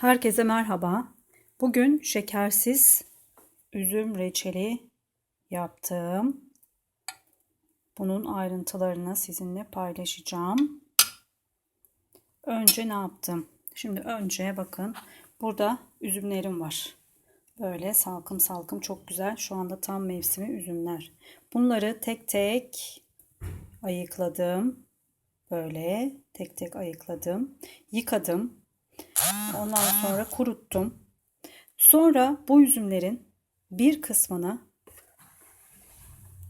Herkese merhaba. Bugün şekersiz üzüm reçeli yaptım. Bunun ayrıntılarını sizinle paylaşacağım. Önce ne yaptım? Şimdi önce bakın burada üzümlerim var. Böyle salkım salkım çok güzel. Şu anda tam mevsimi üzümler. Bunları tek tek ayıkladım. Böyle tek tek ayıkladım. Yıkadım. Ondan sonra kuruttum. Sonra bu üzümlerin bir kısmını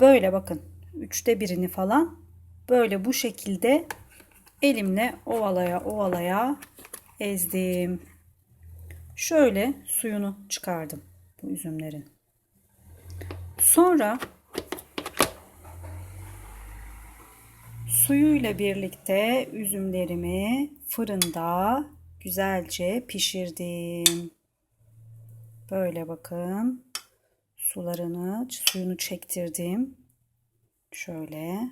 böyle bakın üçte birini falan böyle bu şekilde elimle ovalaya ovalaya ezdim. Şöyle suyunu çıkardım bu üzümlerin. Sonra suyuyla birlikte üzümlerimi fırında güzelce pişirdim. Böyle bakın. Sularını, suyunu çektirdim. Şöyle.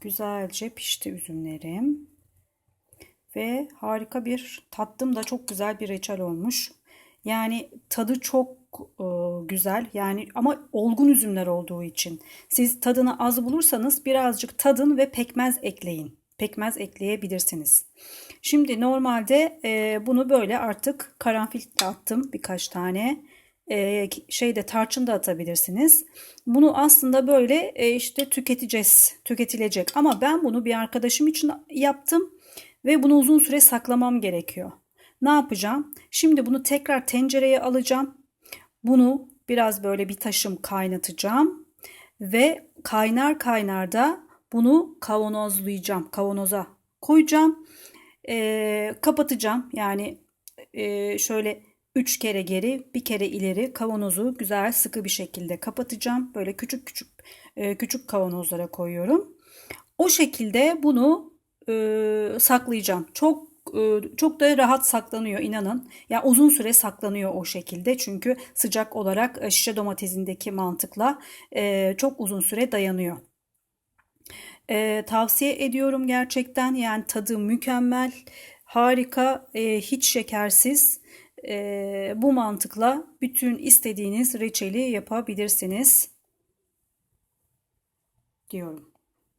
Güzelce pişti üzümlerim. Ve harika bir tattım da çok güzel bir reçel olmuş. Yani tadı çok e, güzel. Yani ama olgun üzümler olduğu için. Siz tadını az bulursanız birazcık tadın ve pekmez ekleyin pekmez ekleyebilirsiniz. Şimdi normalde e, bunu böyle artık karanfil attım birkaç tane. E, şeyde tarçın da atabilirsiniz. Bunu aslında böyle e, işte tüketeceğiz, tüketilecek. Ama ben bunu bir arkadaşım için yaptım ve bunu uzun süre saklamam gerekiyor. Ne yapacağım? Şimdi bunu tekrar tencereye alacağım. Bunu biraz böyle bir taşım kaynatacağım ve kaynar kaynar da bunu kavanozlayacağım. Kavanoza koyacağım. E, kapatacağım. Yani e, şöyle 3 kere geri bir kere ileri kavanozu güzel sıkı bir şekilde kapatacağım. Böyle küçük küçük e, küçük kavanozlara koyuyorum. O şekilde bunu e, saklayacağım. Çok e, çok da rahat saklanıyor inanın. Yani uzun süre saklanıyor o şekilde. Çünkü sıcak olarak e, şişe domatesindeki mantıkla e, çok uzun süre dayanıyor. E, tavsiye ediyorum gerçekten. Yani tadı mükemmel, harika, e, hiç şekersiz. E, bu mantıkla bütün istediğiniz reçeli yapabilirsiniz diyorum.